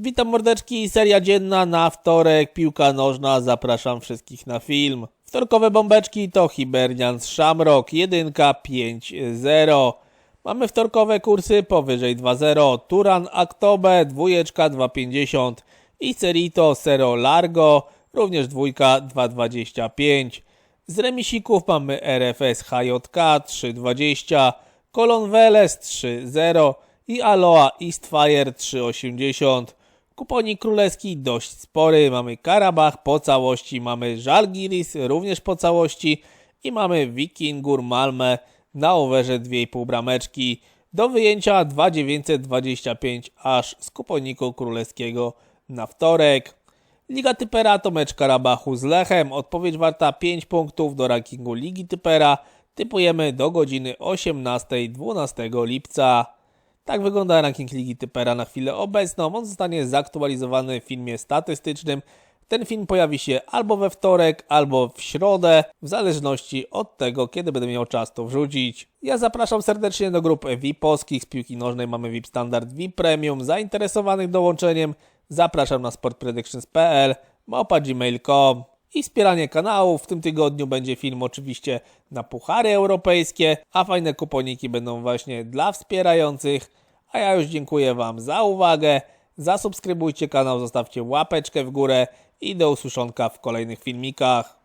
Witam mordeczki, seria dzienna na wtorek, piłka nożna, zapraszam wszystkich na film. Wtorkowe bombeczki to Hibernian z Shamrock, jedynka 5-0. Mamy wtorkowe kursy powyżej 2-0, Turan Aktobe, dwójeczka 2,50 i Cerito Sero Largo, również dwójka 2,25. Z remisików mamy RFS HJK 3,20, Colon Veles 3,0 i Aloha Eastfire 3,80. Kuponik królewski dość spory. Mamy Karabach po całości, mamy Żalgiris również po całości i mamy Wikingur Malmę na overze 2,5 brameczki. Do wyjęcia 2,925 aż z kuponiku królewskiego na wtorek. Liga Typera to mecz Karabachu z Lechem. Odpowiedź warta 5 punktów do rankingu Ligi Typera. Typujemy do godziny 18-12 lipca. Tak wygląda ranking Ligi Typera na chwilę obecną. On zostanie zaktualizowany w filmie statystycznym. Ten film pojawi się albo we wtorek, albo w środę, w zależności od tego, kiedy będę miał czas to wrzucić. Ja zapraszam serdecznie do grup VIP-owskich. Z piłki nożnej mamy VIP Standard, VIP Premium. Zainteresowanych dołączeniem zapraszam na sportpredictions.pl, małpa gmail.com i wspieranie kanału. W tym tygodniu będzie film oczywiście na puchary europejskie, a fajne kuponiki będą właśnie dla wspierających. A ja już dziękuję Wam za uwagę. Zasubskrybujcie kanał, zostawcie łapeczkę w górę i do usłyszonka w kolejnych filmikach.